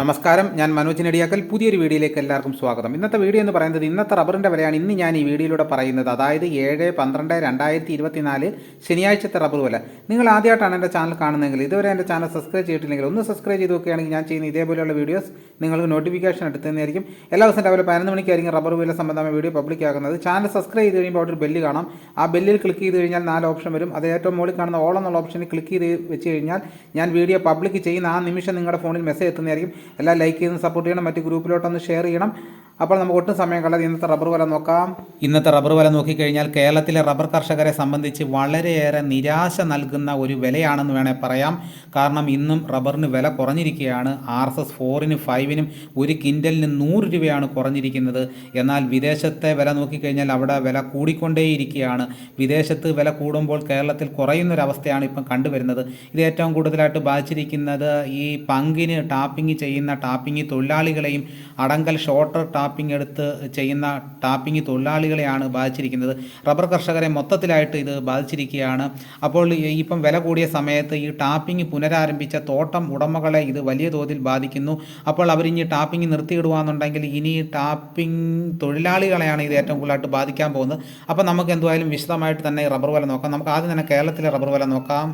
നമസ്കാരം ഞാൻ മനോജ് നെടിയാക്കൽ. പുതിയൊരു വീഡിയോയിലേക്ക് എല്ലാവർക്കും സ്വാഗതം. ഇന്നത്തെ വീഡിയോ എന്ന് പറയുന്നത് ഇന്നത്തെ റബ്ബറിന്റെ വിലയാണ് ഇന്ന് ഞാൻ ഈ വീഡിയോയിലൂടെ പറയുന്നത്. അതായത് ഏഴ് പന്ത്രണ്ട് രണ്ടായിരത്തി ഇരുപത്തിനാല് ശനിയാഴ്ചത്തെ റബ്ബർ വില. നിങ്ങൾ ആദ്യമായിട്ടാണ് എന്റെ ചാനൽ കാണുന്നതെങ്കിൽ ഇതുവരെ എന്റെ ചാനൽ സബ്സ്ക്രൈബ് ചെയ്തിട്ടില്ലെങ്കിൽ ഒന്ന് സബ്സ്ക്രൈബ് ചെയ്ത് നോക്കുകയാണെങ്കിൽ ഞാൻ ചെയ്യുന്ന ഇതേപോലെയുള്ള വീഡിയോസ് നിങ്ങൾക്ക് നോട്ടിഫിക്കേഷൻ എടുത്തുന്നതായിരിക്കും എല്ലാ ദിവസവും രാവിലെ പതിനൊന്ന് മണിക്കായിരിക്കും റബ്ബർ വില സംബന്ധമായ വീഡിയോ പബ്ലിക് ആകുന്നത്. ചാനൽ സബ്സ്ക്രൈബ് ചെയ്ത് കഴിയുമ്പോൾ ഒരു ബെല്ല് കാണാം. ആ ബെല്ലിൽ ക്ലിക്ക് ചെയ്ത് കഴിഞ്ഞാൽ നാല് ഓപ്ഷൻ വരും. അത് ഏറ്റവും മുകളിൽ കാണുന്ന ഓൾ എന്നുള്ള ഓപ്ഷനിൽ ക്ലിക്ക് ചെയ്ത് വെച്ച് കഴിഞ്ഞാൽ ഞാൻ വീഡിയോ പബ്ലിക് ചെയ്യുന്ന ആ നിമിഷം നിങ്ങളുടെ ഫോണിൽ മെസ്സേജ് എത്തുന്നതായിരിക്കും. എല്ലാം ലൈക്ക് ചെയ്ത് സപ്പോർട്ട് ചെയ്യണം. മറ്റ് ഗ്രൂപ്പിലോട്ടൊന്ന് ഷെയർ ചെയ്യണം. അപ്പോൾ നമുക്ക് ഒട്ടും സമയം കളയാതെ ഇന്നത്തെ റബ്ബർ വില നോക്കാം. ഇന്നത്തെ റബ്ബർ വില നോക്കിക്കഴിഞ്ഞാൽ കേരളത്തിലെ റബ്ബർ കർഷകരെ സംബന്ധിച്ച് വളരെയേറെ നിരാശ നൽകുന്ന ഒരു വിലയാണെന്ന് വേണേൽ പറയാം. കാരണം ഇന്നും റബ്ബറിന് വില കുറഞ്ഞിരിക്കുകയാണ്. ആർ എസ് എസ് ഫോറിനും ഫൈവിനും ഒരു കിൻഡലിന് നൂറ് രൂപയാണ് കുറഞ്ഞിരിക്കുന്നത്. എന്നാൽ വിദേശത്തെ വില നോക്കിക്കഴിഞ്ഞാൽ അവിടെ വില കൂടിക്കൊണ്ടേയിരിക്കുകയാണ്. വിദേശത്ത് വില കൂടുമ്പോൾ കേരളത്തിൽ കുറയുന്നൊരവസ്ഥയാണ് ഇപ്പം കണ്ടുവരുന്നത്. ഇത് ഏറ്റവും കൂടുതലായിട്ട് ബാധിച്ചിരിക്കുന്നത് ഈ പങ്കിന് ടാപ്പിംഗ് ചെയ്യുന്ന ടാപ്പിംഗ് തൊഴിലാളികളെയും അടങ്കൽ ഷോർട്ടർ ടാപ്പിംഗ് എടുത്ത് ചെയ്യുന്ന ടാപ്പിംഗ് തൊഴിലാളികളെയാണ് ബാധിച്ചിരിക്കുന്നത്. റബ്ബർ കർഷകരെ മൊത്തത്തിലായിട്ട് ഇത് ബാധിച്ചിരിക്കുകയാണ്. അപ്പോൾ ഇപ്പം വില കൂടിയ സമയത്ത് ഈ ടാപ്പിംഗ് പുനരാരംഭിച്ച തോട്ടം ഉടമകളെ ഇത് വലിയ തോതിൽ ബാധിക്കുന്നു. അപ്പോൾ അവരിനി ടാപ്പിംഗ് നിർത്തിയിടുകയെന്നുണ്ടെങ്കിൽ ഇനി ടാപ്പിംഗ് തൊഴിലാളികളെയാണ് ഇത് ഏറ്റവും കൂടുതലായിട്ട് ബാധിക്കാൻ പോകുന്നത്. അപ്പോൾ നമുക്ക് എന്തുമായാലും വിശദമായിട്ട് തന്നെ റബ്ബർ വില നോക്കാം. നമുക്ക് ആദ്യം തന്നെ കേരളത്തിലെ റബ്ബർ വില നോക്കാം.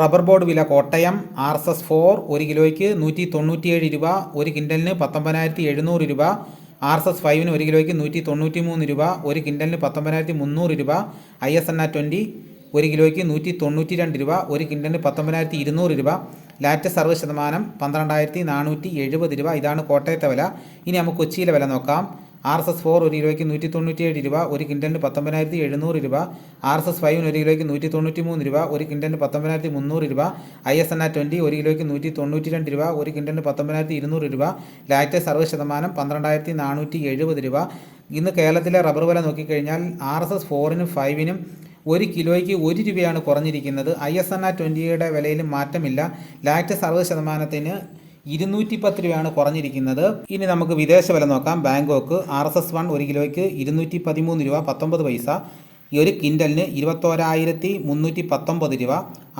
റബ്ബർ ബോർഡ് വില Kottayam R S S four ഒരു കിലോയ്ക്ക് നൂറ്റി തൊണ്ണൂറ്റിയേഴ് രൂപ ഒരു കിൻഡലിന് പത്തൊമ്പതിനായിരത്തി എഴുന്നൂറ് രൂപ ആർ എസ് എസ് ഫൈവിന് ഒരു കിലോയ്ക്ക് നൂറ്റി തൊണ്ണൂറ്റി മൂന്ന് രൂപ ഒരു കിൻഡലിന് പത്തൊമ്പതിനായിരത്തി മുന്നൂറ് രൂപ I S N R twenty ഒരു കിലോയ്ക്ക് നൂറ്റി തൊണ്ണൂറ്റി രണ്ട് രൂപ ഒരു കിൻഡലിന് പത്തൊമ്പതിനായിരത്തി ഇരുന്നൂറ് രൂപ. ലാറ്റ് സർവ ശതമാനം പന്ത്രണ്ടായിരത്തി നാനൂറ്റി എഴുപത് രൂപ. ഇതാണ് കോട്ടയത്തെ വില. ഇനി നമുക്ക് കൊച്ചിയിലെ വില നോക്കാം. ആർ എസ് എസ് ഫോർ ഒരു കിലോയ്ക്ക് നൂറ്റി തൊണ്ണൂറ്റിയേഴ് രൂപ ഒരു കിൻഡലിന് പത്തൊമ്പതിനായിരത്തി എഴുന്നൂറ് രൂപ. ആർ എസ് എസ് ഫൈവിന് ഒരു കിലോയ്ക്ക് നൂറ്റി തൊണ്ണൂറ്റി മൂന്ന് രൂപ ഒരു കിൻഡലിന് പത്തൊമ്പതിനായിരത്തി മുന്നൂറ് രൂപ. I S N R twenty ഒരു കിലോയ്ക്ക് നൂറ്റി തൊണ്ണൂറ്റി രണ്ട് രൂപ ഒരു കിൻഡലിന് പത്തൊമ്പതിനായിരത്തി ഇരുന്നൂറ് രൂപ. ലാറ്റ് സർവ ശതമാനം പന്ത്രണ്ടായിരത്തി നാനൂറ്റി എഴുപത് രൂപ. ഇന്ന് കേരളത്തിലെ റബ്ബർ വില നോക്കിക്കഴിഞ്ഞാൽ ആർ എസ് എസ് ഫോറിനും ഫൈവിനും ഒരു കിലോയ്ക്ക് ഒരു രൂപയാണ് കുറഞ്ഞിരിക്കുന്നത്. ഐ എസ് എൻ ആ ട്വന്റിയുടെ വിലയിലും മാറ്റമില്ല. ലാറ്റ് സർവ ശതമാനത്തിന് ഇരുന്നൂറ്റി പത്ത് രൂപയാണ് കുറഞ്ഞിരിക്കുന്നത്. ഇനി നമുക്ക് വിദേശ വില നോക്കാം. Bangkok R S S one ഒരു കിലോയ്ക്ക് ഇരുന്നൂറ്റി പതിമൂന്ന് രൂപ പത്തൊമ്പത് പൈസ. ഈ ഒരു കിൻഡലിന് ഇരുപത്തോരായിരത്തി മുന്നൂറ്റി പത്തൊമ്പത് രൂപ.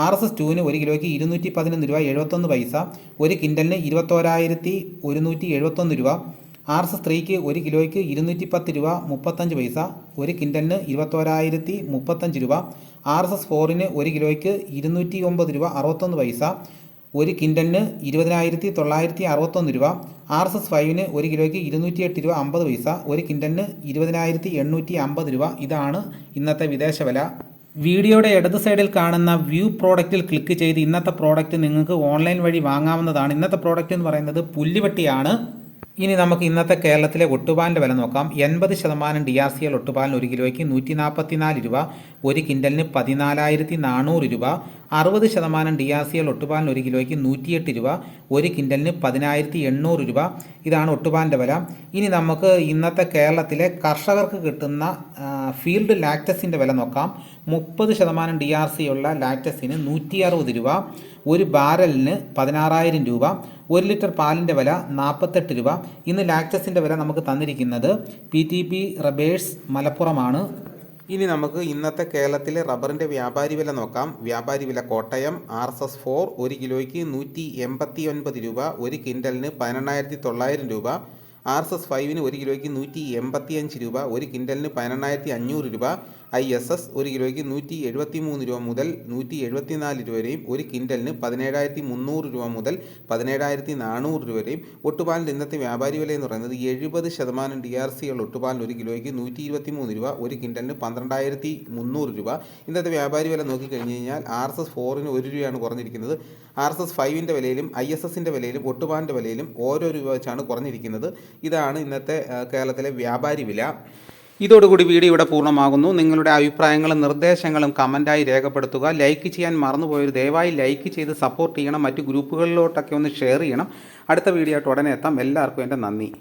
ആർ എസ് എസ് ടുവിന് ഒരു കിലോയ്ക്ക് ഇരുന്നൂറ്റി പതിനൊന്ന് രൂപ എഴുപത്തൊന്ന് പൈസ. ഒരു കിൻഡലിന് ഇരുപത്തോരായിരത്തി ഒരുന്നൂറ്റി എഴുപത്തൊന്ന് രൂപ. ആർ എസ് എസ് ത്രീക്ക് ഒരു കിലോയ്ക്ക് ഇരുന്നൂറ്റി പത്ത് രൂപ മുപ്പത്തഞ്ച് പൈസ. ഒരു കിൻഡലിന് ഇരുപത്തോരായിരത്തി മുപ്പത്തഞ്ച് രൂപ. ആർ എസ് എസ് ഫോറിന് ഒരു കിലോയ്ക്ക് ഇരുന്നൂറ്റി ഒമ്പത് രൂപ അറുപത്തൊന്ന് പൈസ. ഒരു കിൻഡലിന് ഇരുപതിനായിരത്തി തൊള്ളായിരത്തി അറുപത്തൊന്ന് രൂപ ആർ എസ് എസ് ഫൈവിന് ഒരു കിലോയ്ക്ക് ഇരുന്നൂറ്റി എട്ട് രൂപ അമ്പത് പൈസ ഒരു കിൻഡലിന് ഇരുപതിനായിരത്തി എണ്ണൂറ്റി അമ്പത് രൂപ. ഇതാണ് ഇന്നത്തെ വിദേശ വില. വീഡിയോയുടെ ഇടത് സൈഡിൽ കാണുന്ന വ്യൂ പ്രോഡക്റ്റിൽ ക്ലിക്ക് ചെയ്ത് ഇന്നത്തെ പ്രോഡക്റ്റ് നിങ്ങൾക്ക് ഓൺലൈൻ വഴി വാങ്ങാവുന്നതാണ്. ഇന്നത്തെ പ്രോഡക്റ്റ് എന്ന് പറയുന്നത് പുല്ലുവട്ടിയാണ് ഇനി നമുക്ക് ഇന്നത്തെ കേരളത്തിലെ ഒട്ടുപാലിന്റെ വില നോക്കാം. എൺപത് ശതമാനം ഡി ആർ സി എൽ ഒട്ടുപാലിന് ഒരു കിലോയ്ക്ക് നൂറ്റി നാൽപ്പത്തിനാല് രൂപ ഒരു കിൻഡലിന് പതിനാലായിരത്തി നാനൂറ് രൂപ അറുപത് ശതമാനം ഡി ആർ സി എൽ ഒട്ടുപാലിന് ഒരു കിലോയ്ക്ക് നൂറ്റിയെട്ട് രൂപ ഒരു കിൻഡലിന് പതിനായിരത്തി എണ്ണൂറ് രൂപ. ഇതാണ് ഒട്ടുപാലിന്റെ വില. ഇനി നമുക്ക് ഇന്നത്തെ കേരളത്തിലെ കർഷകർക്ക് കിട്ടുന്ന ഫീൽഡ് ലാക്ടസിന്റെ വില നോക്കാം. മുപ്പത് ശതമാനം ഡി ആർ സി ഉള്ള ലാക്ടസിന് നൂറ്റി അറുപത് രൂപ ഒരു ബാരലിന് പതിനാറായിരം രൂപ ഒരു ലിറ്റർ പാലിന്റെ വില നാൽപ്പത്തെട്ട് രൂപ. ഇന്ന് ലാക്ടസിന്റെ വില നമുക്ക് തന്നിരിക്കുന്നത് പി ടി പി റബേഴ്സ് മലപ്പുറമാണ്. ഇനി നമുക്ക് ഇന്നത്തെ കേരളത്തിലെ റബ്ബറിന്റെ വ്യാപാരി വില നോക്കാം. വ്യാപാരി വില Kottayam R S S four ഒരു കിലോയ്ക്ക് നൂറ്റി എൺപത്തി ഒൻപത് രൂപ ഒരു കിൻഡലിന് പതിനെണ്ണായിരത്തി തൊള്ളായിരം രൂപ. ആർ എസ് എസ് ഫൈവിന് ഒരു കിലോയ്ക്ക് നൂറ്റി എൺപത്തി അഞ്ച് രൂപ ഒരു കിൻഡലിന് പതിനെണ്ണായിരത്തി അഞ്ഞൂറ് രൂപ ഐ എസ് എസ് ഒരു കിലോയ്ക്ക് നൂറ്റി എഴുപത്തി മൂന്ന് രൂപ മുതൽ നൂറ്റി എഴുപത്തി നാല് രൂപ വരെയും ഒരു കിൻഡലിന് പതിനേഴായിരത്തി മുന്നൂറ് രൂപ മുതൽ പതിനേഴായിരത്തി നാനൂറ് രൂപ വരെയും. ഒട്ടുപാലിന്റെ ഇന്നത്തെ വ്യാപാരി വില എന്ന് പറയുന്നത് എഴുപത് ശതമാനം ഡി ആർ സി ഉള്ള ഒട്ടുപാലിന് ഒരു കിലോയ്ക്ക് നൂറ്റി ഇരുപത്തി മൂന്ന് രൂപ ഒരു കിൻഡലിന് പന്ത്രണ്ടായിരത്തി മുന്നൂറ് രൂപ. ഇന്നത്തെ വ്യാപാരി വില നോക്കിക്കഴിഞ്ഞ് കഴിഞ്ഞാൽ ആർ എസ് എസ് ഫോറിന് ഒരു രൂപയാണ് കുറഞ്ഞിരിക്കുന്നത്. ആർ എസ് എസ് ഫൈവിന്റെ വിലയിലും ഐ എസ് എസിന്റെ വിലയിലും ഒട്ടുപാലിന്റെ വിലയിലും ഓരോ രൂപ വെച്ചാണ് കുറഞ്ഞിരിക്കുന്നത്. ഇതാണ് ഇന്നത്തെ കേരളത്തിലെ വ്യാപാരി വില. ഇതോടുകൂടി വീഡിയോ ഇവിടെ പൂർണമാകുന്നു. നിങ്ങളുടെ അഭിപ്രായങ്ങളും നിർദ്ദേശങ്ങളും കമന്റായി രേഖപ്പെടുത്തുക. ലൈക്ക് ചെയ്യാൻ മറന്നുപോയൊരു ദയവായി ലൈക്ക് ചെയ്ത് സപ്പോർട്ട് ചെയ്യണം. മറ്റ് ഗ്രൂപ്പുകളിലോട്ടൊക്കെ ഒന്ന് ഷെയർ ചെയ്യണം. അടുത്ത വീഡിയോ ആയിട്ട് ഉടനെ എത്താം. എല്ലാവർക്കും എന്റെ നന്ദി.